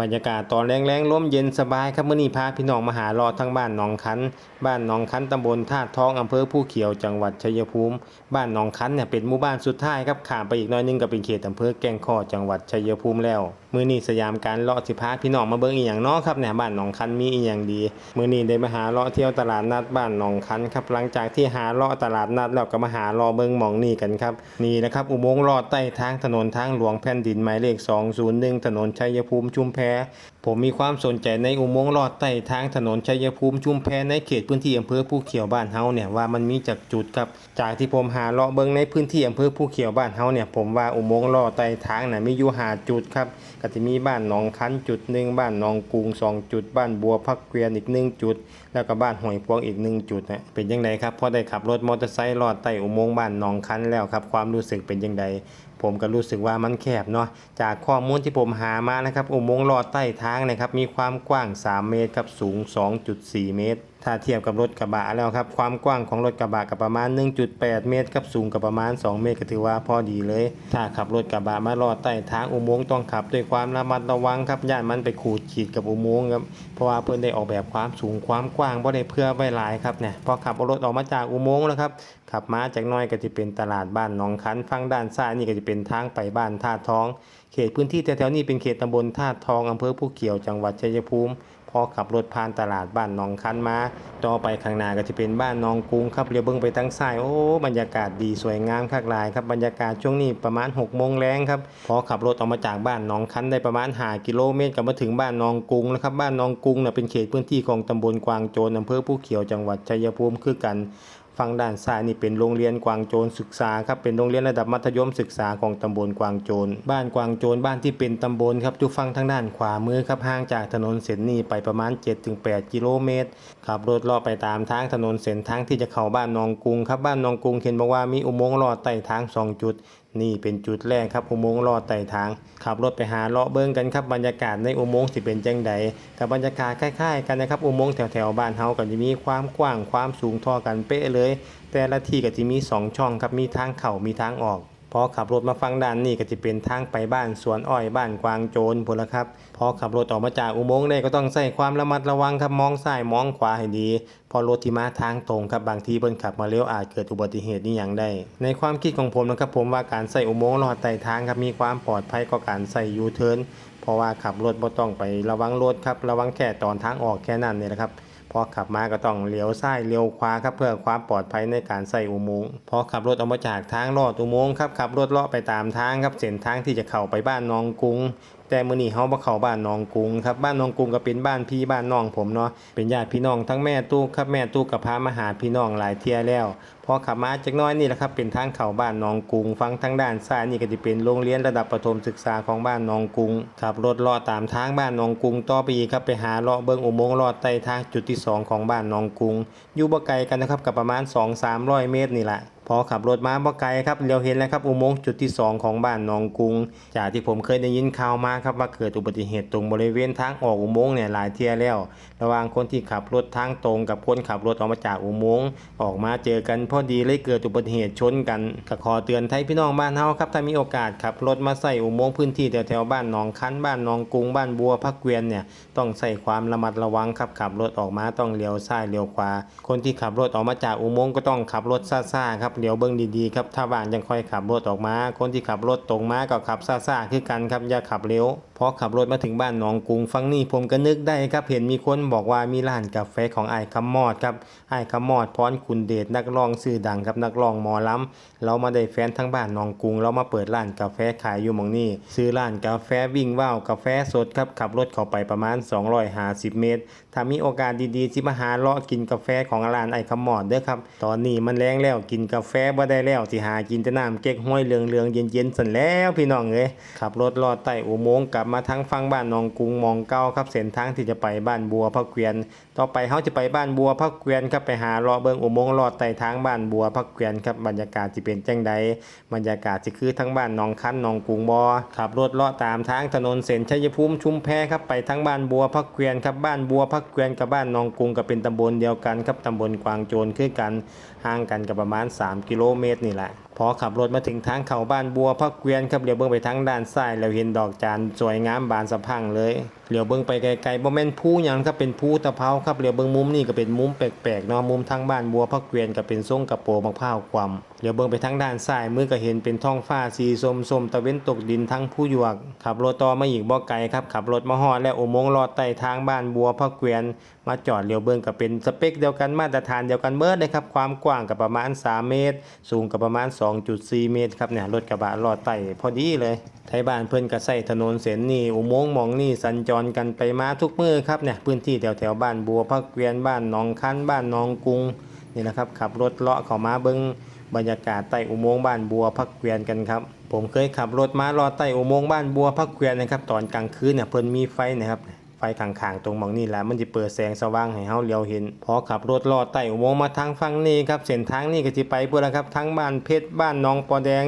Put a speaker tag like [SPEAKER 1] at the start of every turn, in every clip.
[SPEAKER 1] บรรยากาศตอนแรงๆลมเย็นสบายครับมื้อนี้พาพี่น้องมาหารอทั้งบ้านหนองคัน บ้านหนองคันตำบลท่าท้องอำเภอผู้เขียวจังหวัดชัยภูมิ บ้านหนองคันเนี่ยเป็นหมู่บ้านสุดท้ายครับข้ามไปอีกน้อยนึงก็เป็นเขตอำเภอแก่งข้อจังหวัดชัยภูมิแล้วมื้อนี้สยามการเลาะสิพาพี่น้องมาเบิ่งอีหยังนาะครับเนี่ยบ้านหนองคันมีอีหยังดีมื้อนี้ได้มาหาเลาะเที่ยวตลาดนัดบ้านหนองคันครับหลังจากที่หาเลาะตลาดนัดแล้วก็มาหารอเบิ่งหมองนี่กันครับนี่นะครับอุโมงค์ลอดใต้ทางถนนทางหลวงแผ่นดินหมายเลข 201 ถนนชัยภูมิชุมแพ Yeah. ผมมีความสนใจในอุโมงค์ลอดใต้ทางถนนชัยภูมิชุมแพในเขตพื้นที่อำเภอผู้เขียวบ้านเฮาเนี่ยว่ามันมีจากจุดครับจากที่ผมหาเลาะเบิ่งในพื้นที่อำเภอผู้เขียวบ้านเฮาเนี่ยผมว่าอุโมงค์ลอดใต้ทางน่ะมีอยู่หาจุดครับก็จะมีบ้านหนองคันจุดหนึ่งบ้านหนองกุงสองจุด บ้านบัวพักเกวียนอีกหนึ่งจุด แล้วก็บ้านห้วยพวงอีกหนึ่งจุดนะเป็นยังไงครับพอได้ขับรถมอเตอร์ไซค์ลอดใต้อุโมงค์บ้านหนองคันแล้วครับความรู้สึกเป็นยังไงผมก็รู้สึกว่ามันแคบเนาะจากข้อมูลที่ผมหามานะครับอุโมงค์ลอดใต้ทางนะครับ มีความกว้าง 3 เมตรครับ สูง 2.4 เมตร ถ้าเทียบกับรถกระบะแล้วครับ ความกว้างของรถกระบะกับประมาณ 1.8 เมตรครับสูงกับประมาณ 2 เมตรก็ถือว่าพอดีเลย ถ้าขับรถกระบะมาลอดใต้ทางอุโมงค์ต้องขับด้วยความระมัดระวังครับย่านมันไปขูดขีดกับอุโมงค์ครับเพราะว่าเพื่อนได้ออกแบบความสูงความกว้างบ่ได้เพื่อไว้หลายครับเนี่ยพอขับรถออกมาจากอุโมงค์แล้วครับขับมาจากน้อยก็จะเป็นตลาดบ้านหนองคันฝั่งด้านซ้ายนี่ก็จะเป็นทางไปบ้านท่าทอง เขตพื้นที่แถวๆนี้เป็นเขตตำบลท่าทองอำเภอผู้เขียวจังหวัดชัยภูมิ อขับรถผ่านตลาดบ้านหนองคันมาต่อไปข้างหน้าก็จะเป็นบ้านหนองกรุงครับเรียวเบิ้งไปทางซ้ายโอ้บรรยากาศดีสวยงามคักหลายครับบรรยากาศช่วงนี้ประมาณ6โมงแรงครับพอขับรถออกมาจากบ้านหนองคันได้ประมาณหากิโลเมตรก็มาถึงบ้านหนองกรุงแล้วครับบ้านหนองกรุงน่ยเป็นเขตพื้นที่ของตำบลกวางโจนอำเภอผู้เขียวจังหวัดชัยภูมิคือกัน ฝั่งด้านซ้ายนี่เป็นโรงเรียนกวางโจนศึกษาครับเป็นโรงเรียนระดับมัธยมศึกษาของตำบลกวางโจนบ้านกวางโจนบ้านที่เป็นตำบลครับอยู่ฝั่งทางด้านขวามือครับห่างจากถนนเส้นนี้ไปประมาณ 7-8 กิโลเมตรขับรถล่อไปตามทางถนนเส้นทางที่จะเข้าบ้านนองกุงครับบ้านนองกุงเห็นบอกว่ามีอุโมงค์ลอดใต้ทางสองจุด นี่เป็นจุดแรกครับอุโมงค์ลอดไต่ทาง ขับรถไปหาเลาะเบิ้งกันครับบรรยากาศในอุโมงค์สิเป็นจังใดกับบรรยากาศคล้ายๆกันนะครับอุโมงค์แถวๆบ้านเฮาก็จะมีความกว้างความสูงท่อกันเป๊ะเลย แต่ละที่ก็จะมีสองช่องครับมีทางเข้ามีทางออก พอขับรถมาฟังด้านนี้ก็จะเป็นทางไปบ้านสวนอ้อยบ้านกวางโจรพุ่นละครับ พอขับรถออกมาจากอุโมงค์ได้ก็ต้องใส่ความระมัดระวังครับมองซ้ายมองขวาให้ดี พอรถที่มาทางตรงครับบางทีเพิ่นขับมาเร็วอาจเกิดอุบัติเหตุนี่อย่างได้ ในความคิดของผมนะครับผมว่าการใส่อุโมงค์ลอดใต้ทางครับมีความปลอดภัยกว่าการใส่ยูเทิร์นเพราะว่าขับรถบ่ต้องไประวังรถครับระวังแค่ตอนทางออกแค่นั้นเนี่ยนะครับ พอขับมาก็ต้องเลี้ยวซ้ายเลี้ยวขวาครับเพื่อความปลอดภัยในการใส่อุโมงค์พอขับรถออกมาจากทางลอดอุโมงค์ครับขับรถเลาะไปตามทางครับเส้นทางที่จะเข้าไปบ้านนองกรุงแต่มื้อนี้เฮาบ่เข้าบ้านนองกรุงครับบ้านนองกรุงก็เป็นบ้านพี่บ้านน้องผมเนาะเป็นญาติพี่น้องทั้งแม่ตู้ครับแม่ตู้ก็พามาหาพี่น้องหลายเที่ยแล้วพอขับมาจากน้อยนี่แหละครับเป็นทางเข้าบ้านนองกรุงฟังทางด้านซ้ายนี่ก็จะเป็นโรงเรียนระดับประถมศึกษาของบ้านนองกรุงขับรถลาะตามทางบ้านนองกรุงต่อไปอีกครับไปหาเลาะเบิ่งอุโมงค์ลอดใต้ทางจุดที่สองของบ้านนองกรุงอยู่บ่ไกลกันนะครับกับประมาณ 2-300 เมตรนี่แหละ พอขับรถมาบ่ไกลครับเลี้ยวเห็นแล้วครับอุโมงค์จุดที่ 2 ของบ้านหนองกุง จากที่ผมเคยได้ยินข่าวมาครับว่าเกิดอุบัติเหตุตรงบริเวณทางออกอุโมงค์เนี่ยหลายเที่ยแล้ว ระหว่างคนที่ขับรถทางตรงกับคนขับรถออกมาจากอุโมงค์ออกมาเจอกันพอดีเลยเกิดอุบัติเหตุชนกันก็ขอเตือนไทยพี่น้องบ้านเฮาครับถ้ามีโอกาสขับรถมาใส่อุโมงค์พื้นที่แถวๆบ้านหนองคันบ้านหนองกุงบ้านบัวพักเกวียนเนี่ยต้องใส่ความระมัดระวังครับขับรถออกมาต้องเลี้ยวซ้ายเลี้ยวขวาคนที่ขับรถออกมาจากอุโมงค์ก็ต้องขับรถซ่าๆครับเลี้ยวเบิ่งดีๆครับถ้าว่างยังค่อยขับรถออกมา คนที่ขับรถตรงมาก็ขับซ่าๆคือกันครับอย่าขับเร็วพอขับรถมาถึงบ้านหนองกุงฟังนี่ผมก็นึกได้ครับเห็นมีคนบอกว่ามีร้านกาแฟของไอ้คำมอดครับไอ้คำมอดพรคุณเดชนักร้องชื่อดังครับนักร้องหมอล้ำเรามาได้แฟนทั้งบ้านหนองกุง เรามาเปิดร้านกาแฟขายอยู่มองนี่ซื้อร้านกาแฟวิ่งว่าวกาแฟสดครับขับรถเข้าไปประมาณ 250 เมตร ถ้ามีโอกาสดีๆที่มาหาเลาะกินกาแฟของร้านไอ้คำมอดเด้อครับตอนนี้มันแรงแล้วกินกาแฟบ่ได้แล้วสิหากินแต่น้ำเก๊กห้วยเหลืองๆเย็นๆสั่นแล้วพี่น้องเอ้ยขับรถลอดใต้อุโมงค์กลับมาทางฝั่งบ้านหนองกรุงมองเก้าครับเส้นทางที่จะไปบ้านบัวพักเกวียน ต่อไปเฮาจะไปบ้านบัวพักเกวียนครับไปหาเลาะเบิ่งอุโมงค์ลอดใต้ทางบ้านบัวพักเกวียนครับบรรยากาศสิเป็นจังใดบรรยากาศสิคือทั้งบ้านหนองคันหนองกรุงบ่ขับรถเลาะตามทางถนนเส้นชัยภูมิชุมแพครับไปทั้งบ้านบัวพักเกวียนครับบ้านบัวพักเกวียนกับบ้านหนองกรุงก็เป็นตำบลเดียวกันครับตำบลกวางโจรคือกันห่างกันกับประมาณ3กิโลเมตรนี่แหละ พอขับรถมาถึงทางเขาบ้านบัวพักเกวียนครับเลี้ยวเบิ่งไปทางด้านซ้ายแล้วเห็นดอกจานสวยงามบานสะพังเลยเลี้ยวเบิ่งไปไกลๆบ่แม่นภูหยังครับเป็นภูตะเภาครับเลี้ยวเบิ่งมุมนี่ก็เป็นมุมแปลกๆเนาะมุมทางบ้านบัวพักเกวียนก็เป็นทรงกระโปรงมะพร้าวความเลี้ยวเบิ่งไปทางด้านซ้ายมือก็เห็นเป็นท้องฟ้าสีส้มๆตะเว้นตกดินทั้งผู้หยวกขับรถต่อมาอีกบ่ไกลครับขับรถมาฮอดและอุโมงค์ลอดใต้ทางบ้านบัวพักเกวียน มาจอดเลี้ยวเบิ่งก็เป็นสเปคเดียวกันมาตรฐานเดียวกันเบิดเลยครับความกว้างก็ประมาณ 3 เมตร สูงก็ประมาณ2.4 เมตรครับเนี่ยรถกระบะลอดใต้พอดีเลยไทยบ้านเพิ่อนก็ใส่ถนนเส้นนี้อุโมงค์มองนี่สัญจรกันไปมาทุกมื้อครับเนี่ยพื้นที่แถวแถวๆบ้านบัวพักเกวียนบ้านหนองคันบ้านหนองกรุงนี่นะครับขับรถเลาะเข้ามาเบิ่งบรรยากาศใต้อุโมงค์บ้านบัวพักเกวียนกันครับผมเคยขับรถมารอใต้อุโมงค์บ้านบัวพักเกวียนนะครับตอนกลางคืนเนี่ยเพิ่นมีไฟนะครับ ไฟข้างๆตรงมองนี่แหละมันจะเปิดแสงสว่างให้เฮาเลี้ยวเห็น พอขับรถลอดใต้อุโมงค์มาทางฝั่งนี้ครับเส้นทางนี้ก็สิไปพุ่นละครับทั้งบ้านเพชรบ้านหนองปอแดง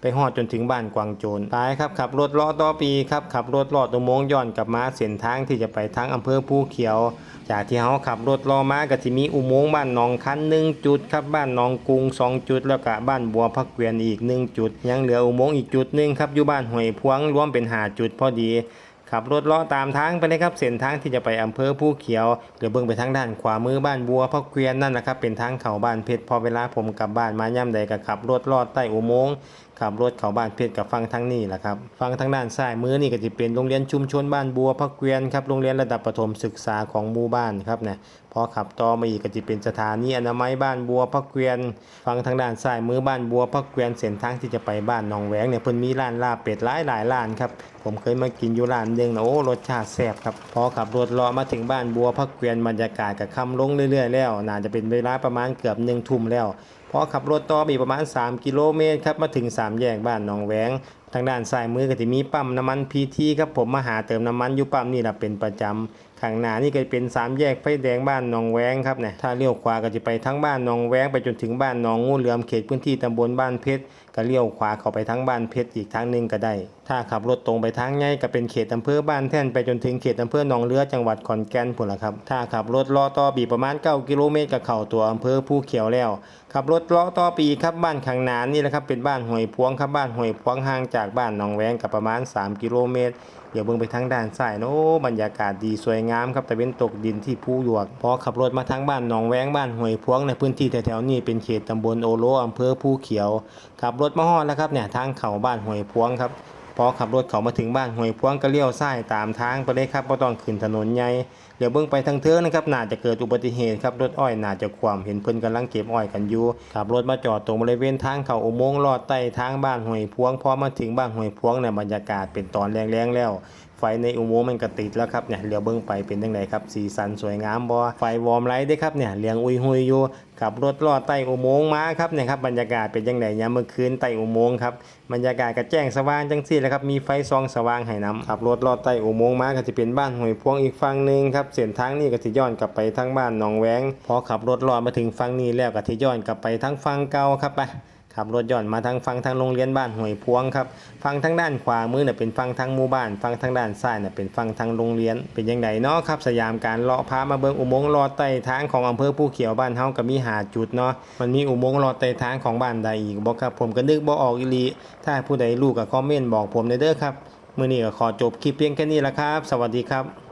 [SPEAKER 1] ไปฮอดจนถึงบ้านกวางโจรตายครับขับรถลาะต่อปีครับขับรถลอดอุโมงค์ย้อนกลับมาเส้นทางที่จะไปทางอำเภอภูเขียว จากที่เฮาขับรถรอมาก็สิมีอุโมงค์บ้านหนองคันหนึ่งจุดครับบ้านหนองกุงสองจุดแล้วก็บ้านบัวพักเกวียนอีกหนึ่งจุด ยังเหลืออุโมงค์อีกจุดหนึ่งครับอยู่บ้านห้วยพวงรวมเป็นหาจุดพอดี ขับรถเลาะตามทางไปเลยครับเส้นทางที่จะไปอำเภอผู้เขียวเดี๋ยวเบิ่งไปทางด้านขวามือบ้านบัวพักเกวียนนั่นนะครับเป็นทางเข้าบ้านเพชรพอเวลาผมกลับบ้านมาย่ำใดก็ขับรถลอดใต้อุโมงค์ขับรถเข้าบ้านเพชรกับฟังทางนี้แหละครับฟังทางด้านซ้ายมือนี่ก็จะเป็นโรงเรียนชุมชนบ้านบัวพักเกวียนครับโรงเรียนระดับประถมศึกษาของหมู่บ้านครับเนี่ย พอขับต่อมาอีกก็จะเป็นสถานีอนามัยบ้านบัวพักเกวียนฟังทางด้านซ้ายมือบ้านบัวพักเกวียนเส้นทางที่จะไปบ้านหนองแหวงเนี่ยเพิ่นมีร้านลาบเป็ดหลายหลายร้านครับผมเคยมากินอยู่ร้านหนึงนะโอ้รสชาติแซ่บครับพอขับรถเลาะมาถึงบ้านบัวพักเกวียนบรรยากาศกับค่ำลงเรื่อย ๆ แล้วน่าจะเป็นเวลาประมาณเกือบหนึ่งทุ่มแล้ว พอขับรถต่อไปอีกประมาณ 3 กิโลเมตรครับมาถึง 3 แยกบ้านหนองแหวงทางด้านซ้ายมือก็จะมีปั๊มน้ำมันพีทีครับผมมาหาเติมน้ำมันอยู่ปั๊มนี่แหละเป็นประจำข้างหน้านี่ก็เป็นสามแยกไฟแดงบ้านหนองแหวงครับเนี่ยถ้าเลี้ยวขวาก็จะไปทั้งบ้านหนองแหวงไปจนถึงบ้านหนองงูเหลือมเขตพื้นที่ตำบลบ้านเพชรก็เลี้ยวขวาเข้าไปทางบ้านเพชรอีกทางหนึ่งก็ได้ ถ้าขับรถตรงไปทางไงก็เป็นเขตอำเภอบ้านแท่นไปจนถึงเขตอำเภอหนองเรือจังหวัดขอนแก่นพุ่นละครับ ถ้าขับรถเลาะต่อบีประมาณ 9 กิโลเมตรก็เข้าตัวอำเภอภูเขียวแล้ว ขับรถเลาะต่อปีครับบ้านข้างนานี่แหละครับเป็นบ้านห้วยพวงครับบ้านห้วยพวงห่างจากบ้านหนองแวงกับประมาณ 3 กิโลเมตร เดี๋ยวเบิ่งไปทางด้านซ้ายนะโอ้บรรยากาศดีสวยงามครับแต่เป็นตกดินที่ผู้หยวกพอขับรถมาทางบ้านหนองแวงบ้านห้วยพวงในพื้นที่แถวๆนี้เป็นเขตตำบลโอโลอำเภอผู้เขียวขับรถมาฮอดแล้วครับเนี่ยทางเข้าบ้านห้วยพวงครับพอขับรถเขามาถึงบ้านห้วยพวงก็เลี้ยวซ้ายตามทางไปเลยครับบ่ต้องขึ้นถนนใหญ่ เดี๋ยวเบิ่งไปทางเทือกนะครับน่าจะเกิดอุบัติเหตุครับรถอ้อยน่าจะคว่ำเห็นเพิ่นกำลังเก็บอ้อยกันอยู่ขับรถมาจอดตรงบริเวณทางเข้าอุโมงค์ลอดใต้ทางบ้านห้วยพวงพอมาถึงบ้านห้วยพวงเนี่ยบรรยากาศเป็นตอนแรงๆแล้วไฟในอุโมงค์มันก็ติดแล้วครับเนี่ยเลี้ยวเบิ่งไปเป็นจังไดครับสีสันสวยงามบ่ไฟวอร์มไลท์ด้ครับเนี่ยเลียงอุยหุยอยู่ขับรถลอดใต้อุโมงค์มาครับเนี่ยครับบรรยากาศเป็นจังไดยามเมื่อคืนใต้อุโมงค์ครับบรรยากาศก็แจ้งสว่างจังซี่แหละครับมีไฟส่องสว่างให้นํขับรถลอดใต้อุโมงค์มาก็จะเป็นบ้านห้วยพวงอีกฝั่งหนึงครับเส้นทางนี้ก็สิย้อนกลับไปทางบ้านหนองแวงพอขับรถลอดมาถึงฝั่งนี้แล้วก็สิย้อนกลับไปทางฝั่งเก่าครับไปขับรถย้อนมาทางฝั่งทางโรงเรียนบ้านห้วยพวงครับฝั่งทางด้านขวามือเนี่ยเป็นฝั่งทางหมู่บ้านฝั่งทางด้านซ้ายเนี่ยเป็นฝั่งทางโรงเรียน เป็นยังไงเนาะครับ สยามการเลาะพามาเบิ่งอุโมงค์ลอดใต้ทางของอำเภอภูเขียวบ้านเฮาก็มีหาจุดเนาะมันมีอุโมงค์ลอดใต้ทางของบ้านใดอีกบ่ครับ ผมก็นึกบ่ออกอีหลีถ้าผู้ใดรู้ก็คอมเมนต์บอกผมได้เด้อครับมื้อนี้ก็ขอจบคลิปเพียงแค่นี้ละครับ สวัสดีครับ